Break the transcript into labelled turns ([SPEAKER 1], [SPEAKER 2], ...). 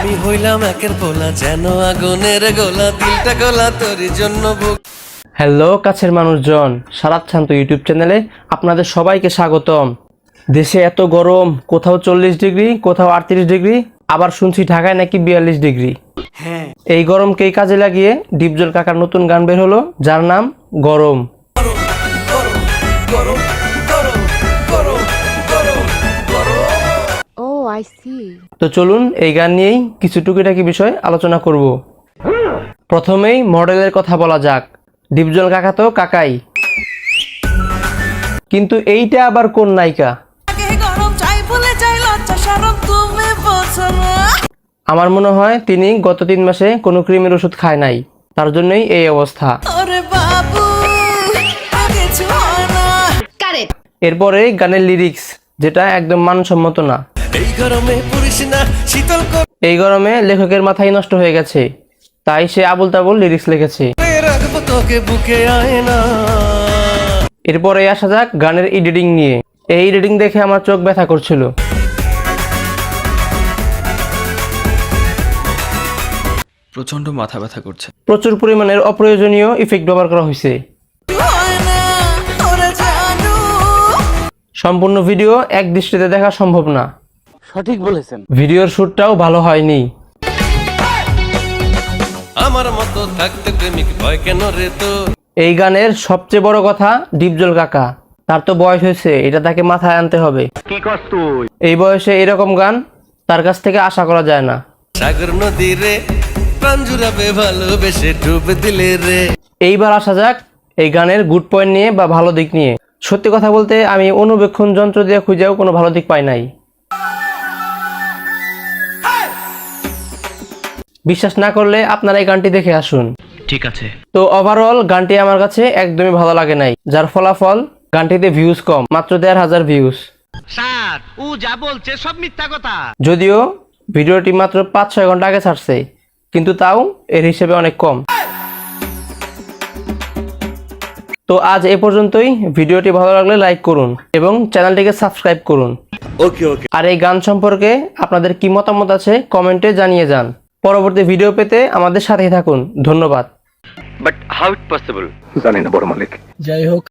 [SPEAKER 1] আমি হইলাম একের পোলা যেন আগুনের গোলা দিলটা গোলা তোর জন্য
[SPEAKER 2] হ্যালো কাছের মানুষজন সারাত শান্ত ইউটিউব চ্যানেলে আপনাদের সবাইকে স্বাগতম। দেশে এত গরম কোথাও চল্লিশ ডিগ্রি কোথাও আটত্রিশ ডিগ্রি আবার শুনছি ঢাকায় নাকি বিয়াল্লিশ ডিগ্রি। এই গরমকেই কাজে লাগিয়ে ডিপজল কাকার নতুন গান বের হলো যার নাম গরম।
[SPEAKER 3] Oh,
[SPEAKER 2] তো চলুন এই গান নিয়েই কিছু টুকিটাকি বিষয় আলোচনা করব। প্রথমেই মডেলের কথা বলা যাক। ডিপজল কাকা তো কাকাই। কিন্তু এইটা আবার কোন নায়িকা? আমার মনে হয় তিনি গত তিন মাসে কোনো ক্রিমের ওষুধ খায় নাই। তার জন্যই এই অবস্থা। এরপরে গানের লিরিক্স যেটা একদম মানসম্মত না।
[SPEAKER 1] এই গরমে পুরিস না শীতল
[SPEAKER 2] এই গরমে লেখকের মাথায় নষ্ট হয়ে গেছে। তাই সে আবুল তাবুল লিরিক্স লিখেছে
[SPEAKER 1] রাখব তোকে বুকে আয় না।
[SPEAKER 2] এরপরে আসা যাক গানের এডিটিং নিয়ে। এই এডিটিং দেখে আমার চোখ ব্যথা করছিল।
[SPEAKER 4] প্রচণ্ড মাথা ব্যথা করছে।
[SPEAKER 2] প্রচুর পরিমাণের অপ্রয়োজনীয় ইফেক্ট ব্যবহার করা হয়েছে।
[SPEAKER 5] হয়
[SPEAKER 2] সম্পূর্ণ ভিডিও এক দৃষ্টিতে দেখা সম্ভব না। সঠিক বলেছেন। ভিডিওর শ্যুটটাও ভালো হয়নি।
[SPEAKER 1] আমার মতো থাকতে প্রেমিক ভয় কেন রে তোর
[SPEAKER 2] এই গানের সবচেয়ে বড় কথা ডিপজল কাকা। তার তো বয়স হয়েছে এটা তাকে মাথায় আনতে হবে। এই বয়সে এরকম গান তার কাছ থেকে আশা করা যায় না।
[SPEAKER 1] সাগর নদী রে প্রাণ জুড়াবে ভালোবেসে ডুব দিলে রে।
[SPEAKER 2] এইবার আসা যাক এই গানের গুড পয়েন্ট নিয়ে বা ভালো দিক নিয়ে। সত্যি কথা বলতে আমি অনুবেক্ষণ যন্ত্র দিয়ে খুঁজেও কোনো ভালো দিক পাই নাই। বিশ্বাস না করলে আপনারা এই গানটি দেখে আসুন।
[SPEAKER 4] ঠিক আছে।
[SPEAKER 2] তো ওভারঅল গানটি আমার কাছে একদমই ভালো লাগে নাই যার ফলাফল গানটিতে ভিউজ কম মাত্র দেড় হাজার ভিউজ
[SPEAKER 6] স্যার ও যা বলছে সব মিথ্যা কথা।
[SPEAKER 2] যদিও ভিডিওটি মাত্র পাঁচ ছয় ঘণ্টা আগে ছাড়ছে কিন্তু তাও এর হিসেবে অনেক কম। তো আজ এ পর্যন্তই ভিডিওটি ভালো লাগলে লাইক করুন এবং চ্যানেলটিকে সাবস্ক্রাইব করুন। ওকে ওকে আর এই গান সম্পর্কে আপনাদের কি মতামত আছে কমেন্টে জানিয়ে যান। পরবর্তী ভিডিও পেতে আমাদের সাথেই থাকুন। ধন্যবাদ।
[SPEAKER 7] বাট হাউ ইট পসিবল
[SPEAKER 8] জানি না বড় মালিক।
[SPEAKER 9] যাই হোক।